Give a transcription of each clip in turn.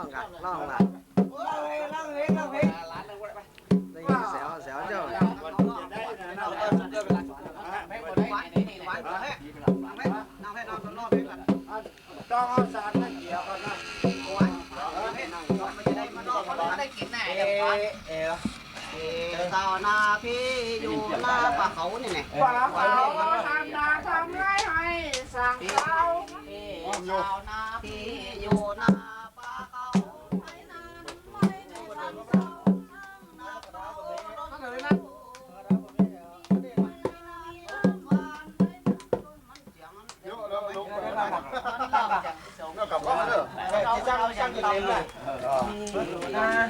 องกันล่องล่องเได้ยินเสียวเสียวเจ้าต้องเอาสารมาเกี่ยวกันนะเอเอเจอสาวนาพี่อยู่หน้าป่าเขานี่แหละป่าเขาทำนาทำไรให้สั่งเราสาวนาพี่อยู่ tama. Ah.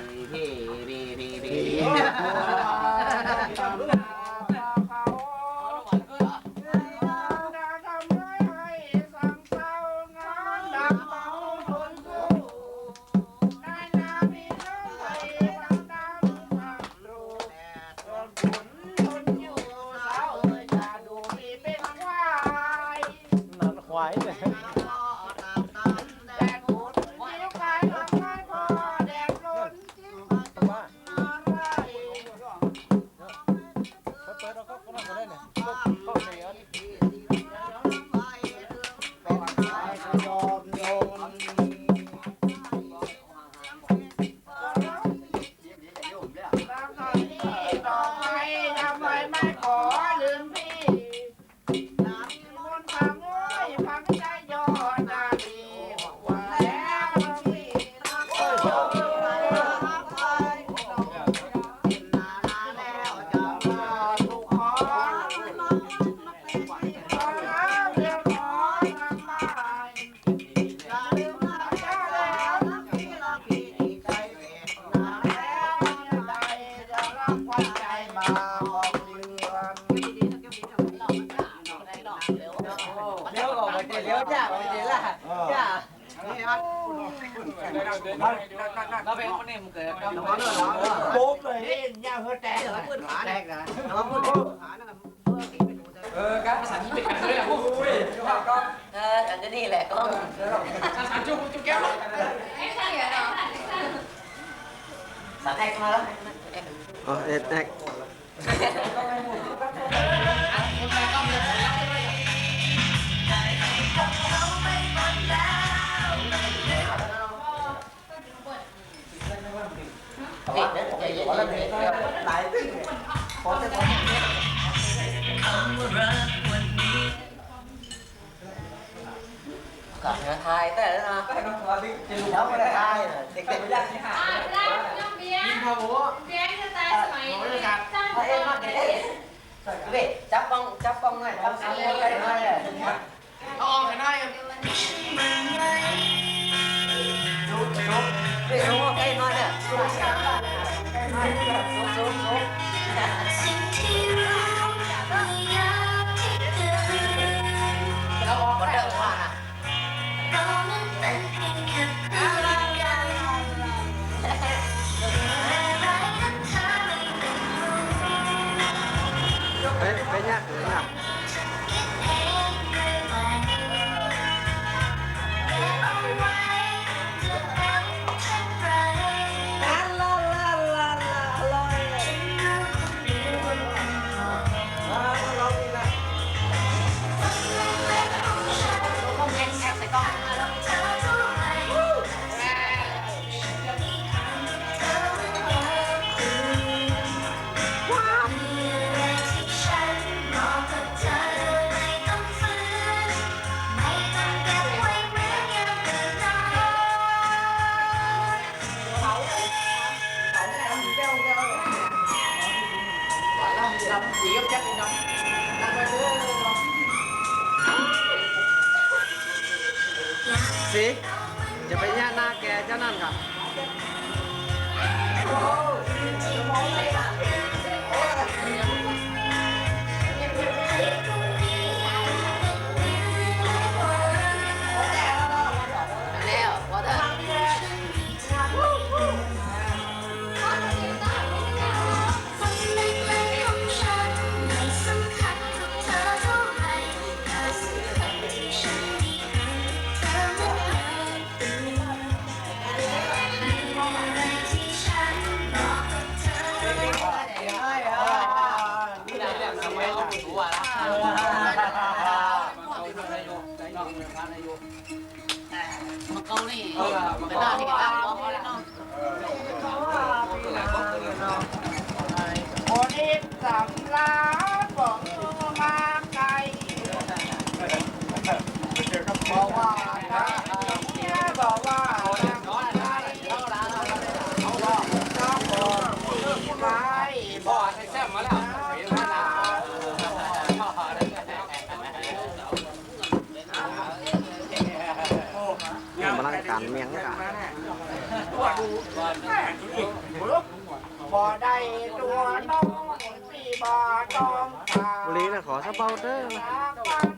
กลับนะทายแต่แล้นะแล้วไม่ได้เด็กๆไม่ได้ค่ะยิงพะโวเบี้ยจะตายสมัยนี้จ้างเองมาเด็กเด็กจับป้องจับปองหน่อยจับป้องหน่อยหน่อองกันได้ครับดูดูเกรู้ได้มาเ走走走。บ่ได้ตัวน้องพี่บ่ต้องการ บุรีนะขอสักเบาเด้อพี่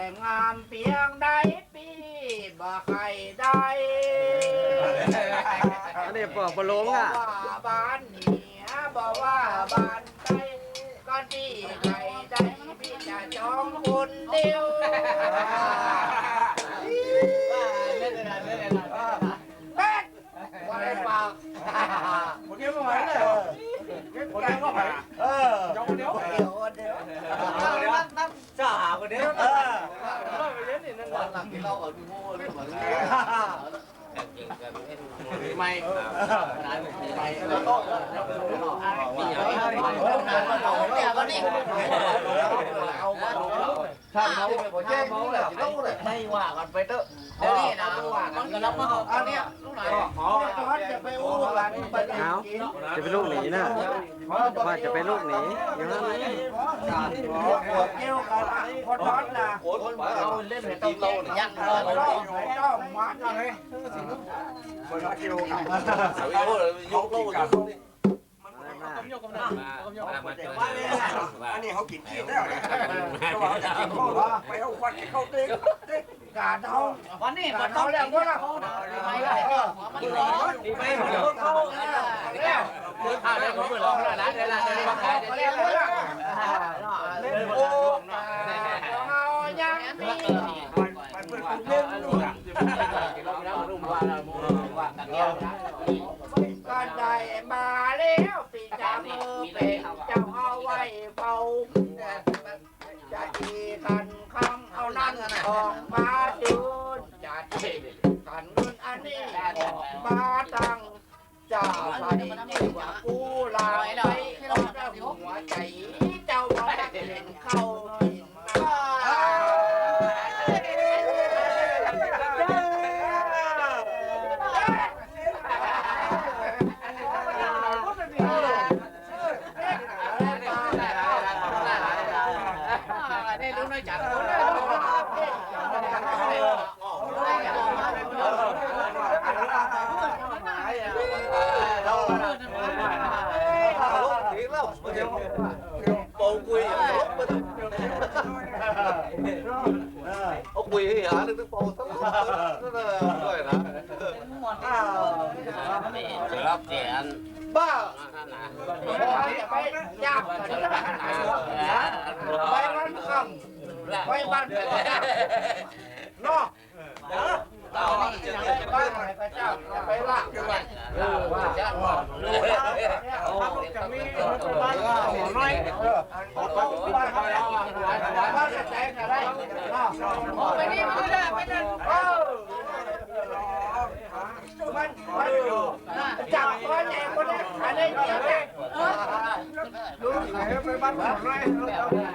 แต่งงานเพียงใดปีบ่ใครได้อันนี้ปอกบอลงอะบอกว่าบ้านเหนียบอกว่าบ้านใต้ก็ดีใครได้พี่จะจองคนเดียวเล่นอะไรเล่ไรเป๊ะวันปากคนเดียวไม่ไหวเลยคนเดียวก็ไหวเออจองคนเดียวเดียวเดียวจ้าหาคนเดียวเออไปเล่นนี่นั่นหลังที่เราเอาดูโม่เรื่องเหมือน ไม่ไม่แล้วก็ ถ้าเขาผมแย่งเขาเลยต้องเลยให้ว่ากันไปเถอะเดี๋ยวนี้นะมันก็รับมาเอาเนี่ยลูกไหนหมอจะไปอู้กันไปเอาจะเป็นลูกหนีนะว่าจะเป็นลูกหนีอย่างนั้นเกี่ยวกันคนร้อนนะเอาเล่นให้ต้องโตยันเลยต้องต้องมัดเลย อันนี้เขากินขี้แล้วเนี่ยเขาบอกจะกินข้าวไปเอาควันเข้าเต้นการเขาวันนี้กามัรนเขาเขาเรีเรียยกกว่าว่าอะไรไม่ได้มันร้อนไปเอาเข้าแล้วอ่าได้ผมเปิดร้องแล้วนะได้ละได้ละได้เขาเรีย เป็นเจ้าเอาไว้เฝ้าจะดีกันคำเอานั่นออกมาจูนจะดีกันเงินอันนี้ออกมาตั้งเจ้าใส่ว่ากูลาไปเอาแต่หัวใจเจ้าเอาแต่เห็นเข้า 呀。 เลย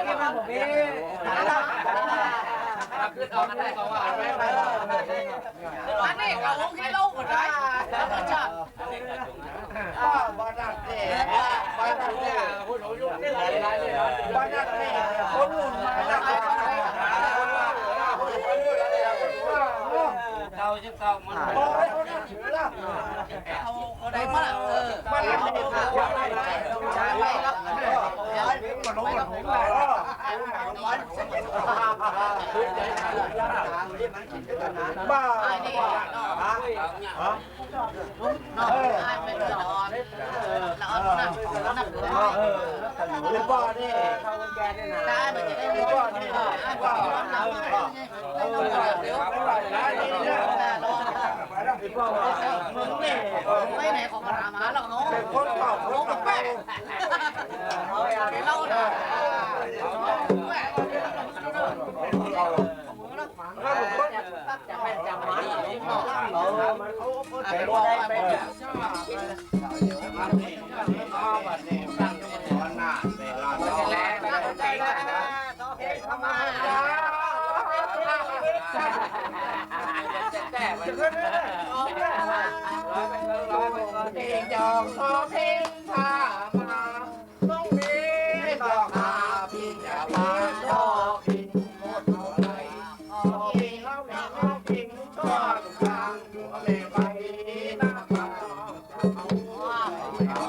ทำไม่ได้มาผมเองขันละขันละขึ้นเอาได้ก็ว่าไปไปอันนี้ก็โอเคลูกได้แล้วก็จะอ้าวบ้านนั่นเองบ้านนั่นเองบ้านนั่นเองคนหนุนมาแล้วเก่าจะเก่ามันโอ้ยคนนั้นถือแล้วเอาได้มาเออบ้านนั่นเองถือว่าไม่ได้ใช่ไปแล้วมันรู้มันรู้เลยบ้าอันนี้เนาะ เนาะอันเป็นหลอนหลอนนะหลอนนะหรือบ้านี่ได้มันจะได้รู้ว่านี่อันเป็นหลอนนะเดี๋ยวมึงนี่ไม่ไหนของรามาหรอกเนาะเป็นคนเก่าคนกับแม่เเพลงดอกพอเพลงพามาต้องมีดอกหาพี่จะมาดอกพิงหมดเท่าไรพิงแล้วพิงแล้วพิงก็ทางม่ไปหน้าป่าเออเอา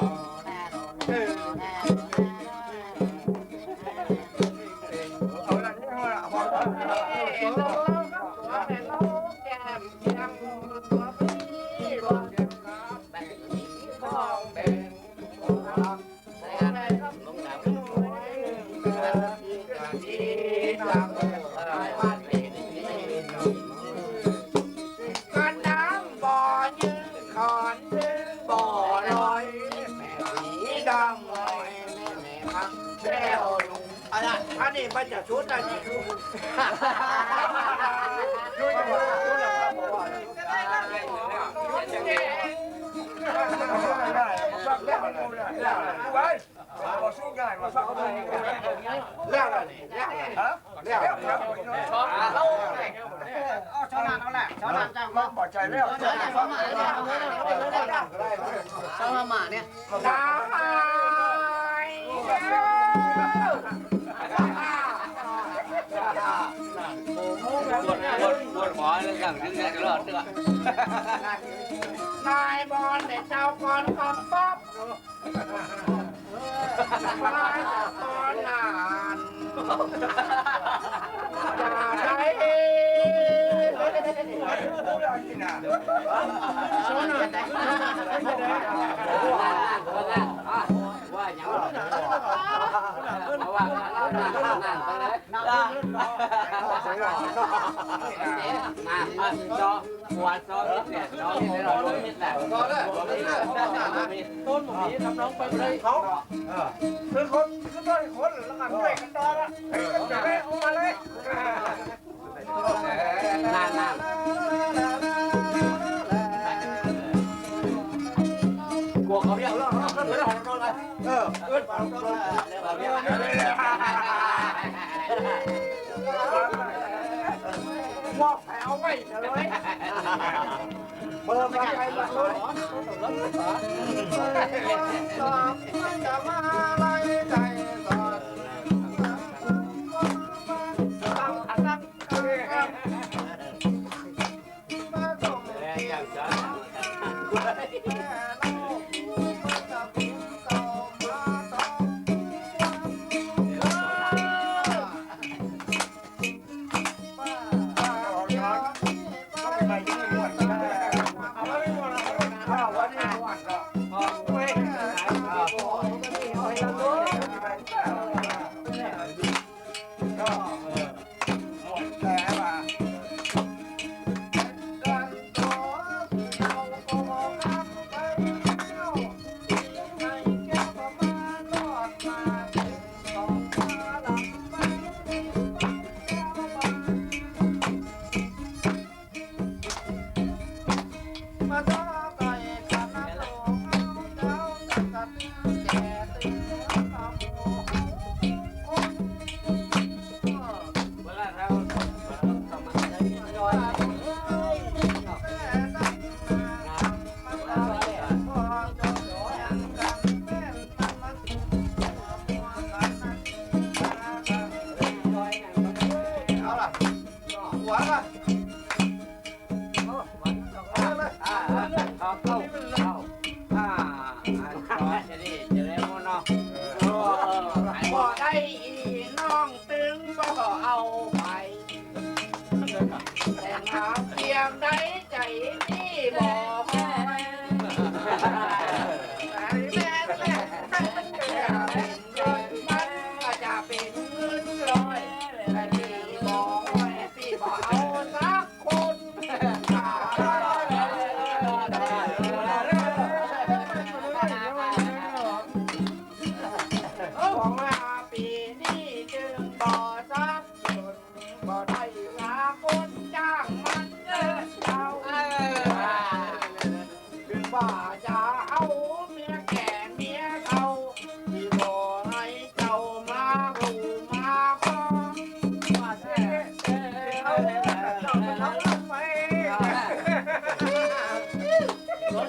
ช้อนมาเนี่ยตายปวดปวดปวดหมอเรื่องอย่างนึงเนี่ยรอดเด้อนายบอลเด็กเจ้าบอลคำป๊อบนายบอลนานอย่าได้ ดู ว่าเราหน้าหน้าไปเลยหน้าจอหัวจอเนี่ยจอนี่เราลงมิดแหละก็ได้ต้นหมีทำน้องไปเลยเขาคือคนคือต้นคนแล้วกันด้วยกันต่อละจะได้ออกมาเลยหน้าหน้ มอบแถวไว้เลยเบอร์มาใครมาเลยสามมันจะมาอะไรจ้ะ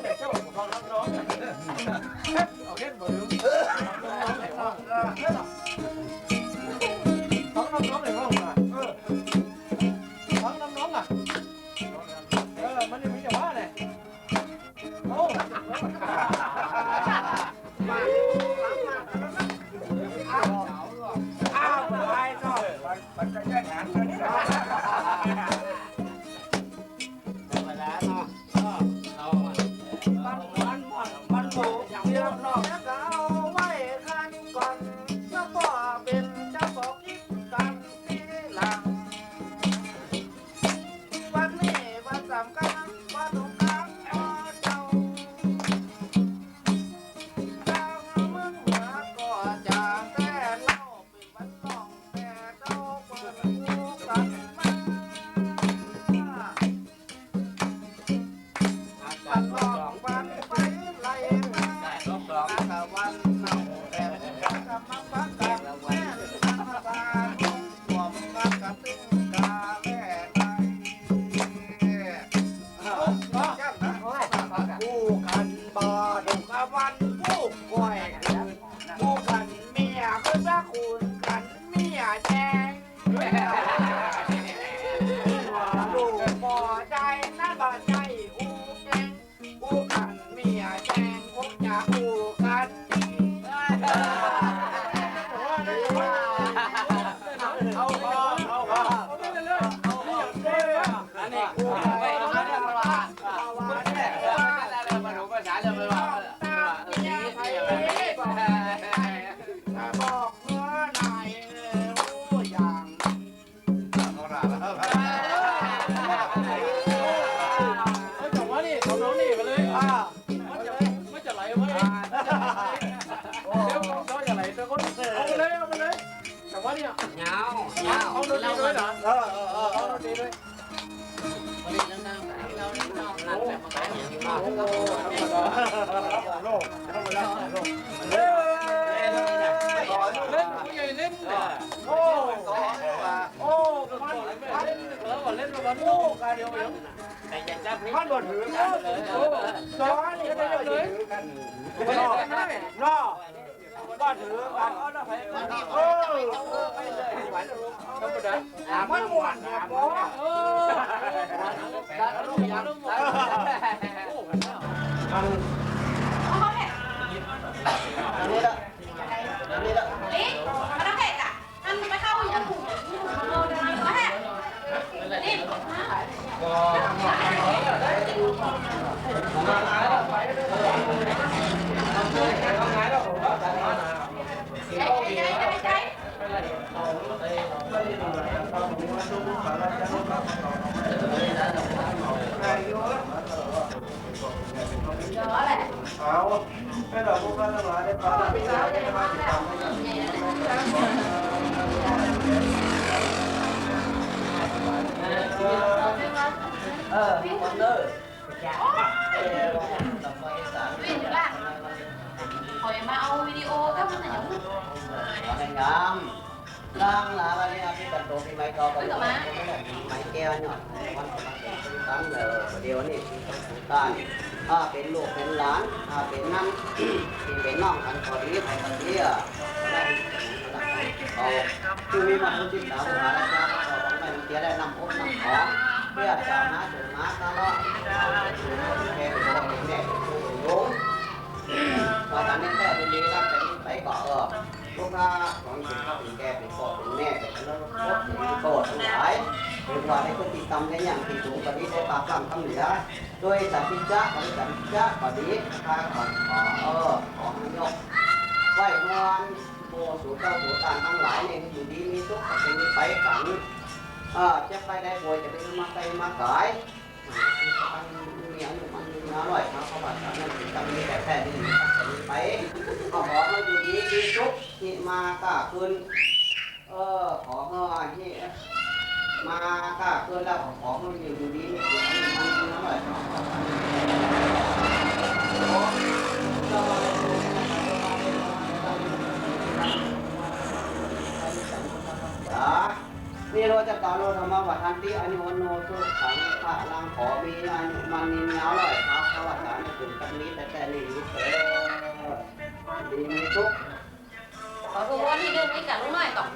แต่เจ้าของร้องร้องเอาเล่นบ่ดู มันบ่ถือกันสอนนี่ก็ได้เลยกันนอกนอกก็ถือกันเออมันหวานเนี่ยปอเอออัน à เป็นลูกเป็นหลานอ่าเป็นนั่นที่เป็นน้องกันพอดีไปกันเดีอะเอาคือมีมาคนที่สาวหาแล้วจ้าเอาของไปเสียได้นำพบนำของเพื่อจะหาจุดมาตลอดแค่เป็นคนแม่โยมตอนนั้นแม่เป็นดีตั้งแต่นี้ไปก็เออลูกค้าของคุณพ่อเป็นแก่เป็นพ่อเป็นแม่เป็นแล้วก็เป็นโตทั้งหลาย เป็นว่าในพฤติกรรมในอย่างที่ถูกปฏิเสธปากคำคำเหนือโดยสัมพิจะของสัมพิจะปฏิทางขอขอเออของยกไหวงอนโมสูเจ้าสูตานทั้งหลายเนี่ยอยู่ดีมีทุกข์เป็นไปกันเออจะไปได้ป่วยจะไปมาไปมาขายมันมีอันมันมีอร่อยครับเพราะว่าตอนนั้นจะมีแต่แค่นี้ไปก็ขอมาอยู่ดีดีทุกข์ที่มาก้าคืนเออขอเงาที่มาก้าคืนแล้วขอมาอยู่ดีนี่มันมันน้อยจ้านี่เราจะกล่าวโลธรรมวัฏันติอนุโนสุขังพระลังขอมีอายุมันนินยาวเลยครับพระวัฏฏานี่ถึงกันนี้แต่แต่นี้เออดีมีทุกขอดูว่าที่เดินไม่กับลูกหน่อยต่อ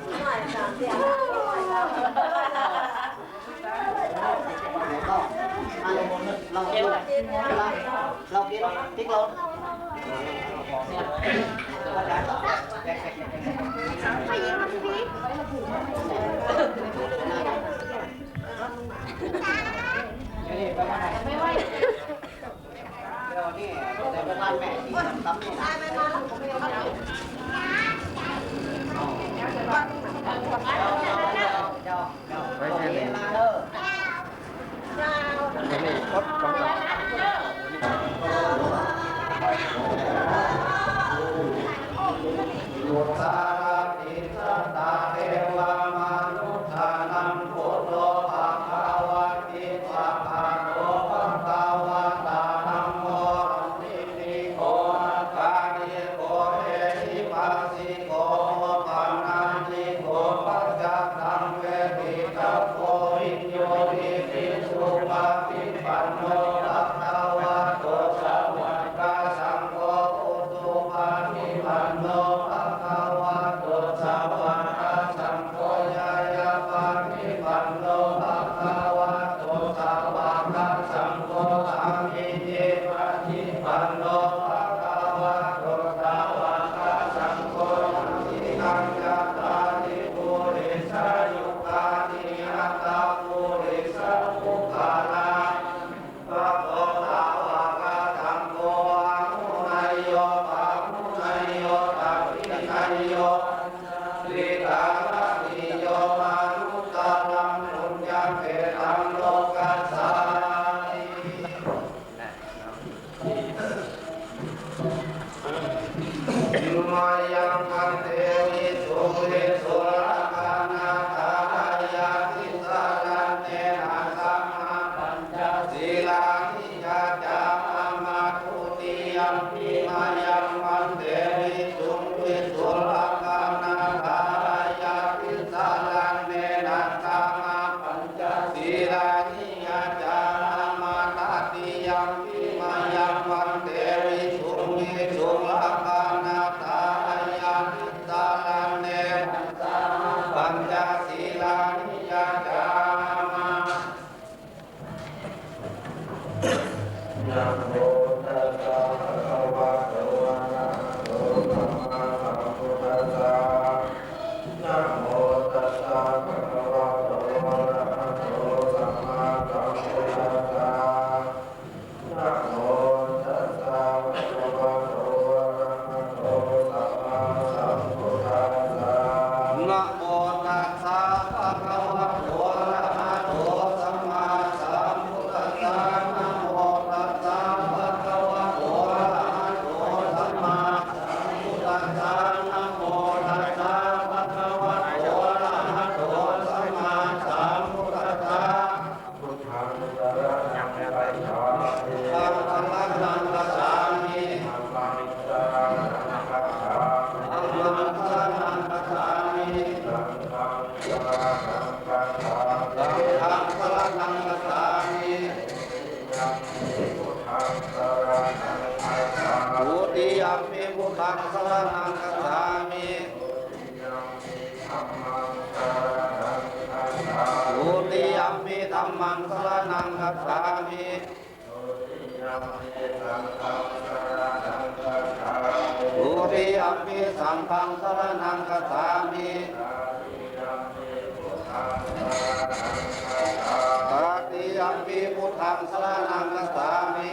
ไหนก็อัน เราเราเราเรากินติ๊กเราไม่ยิงมันพีไม่ไหวเดี๋ยวนี่แต่เป็นร้านแม่ที่ทำนี่นะ ยุท ยั ติยัมปิธัมมังสรณังคัจฉามิทุติยัมปิสังฆังสรณังคัจฉามิตติยัมปิพุทธังสรณังคัจฉามิ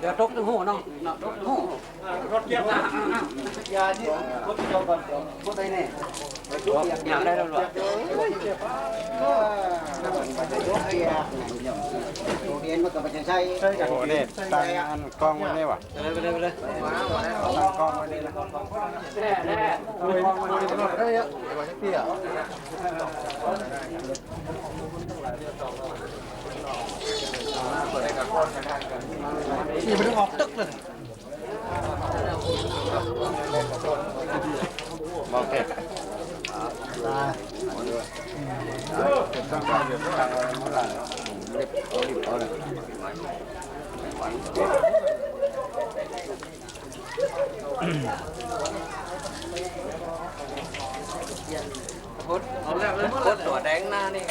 เดี๋ยวตกถึงหูน้องตกถึงหูยาที่รถจอก่อนรถไปแน่อยากได้แล้วหรอเรียนมากับประชาชนโอ้เนี่ยตั้งอันกล้องไว้นี่วะไปเลยไปเลยไปเลยตั้งกล้องไว้นี่นะแน่แน่กล้องไว้นี่นะเฮ้ยเปี้ย นี่มันต้องออกตึกเลยมองเห็นตั้งกล้องเดี๋ยวตั้งไว้เมื่อไหร่เรียบเอารีบเอาแล้วเลยตัวแดงหน้านี่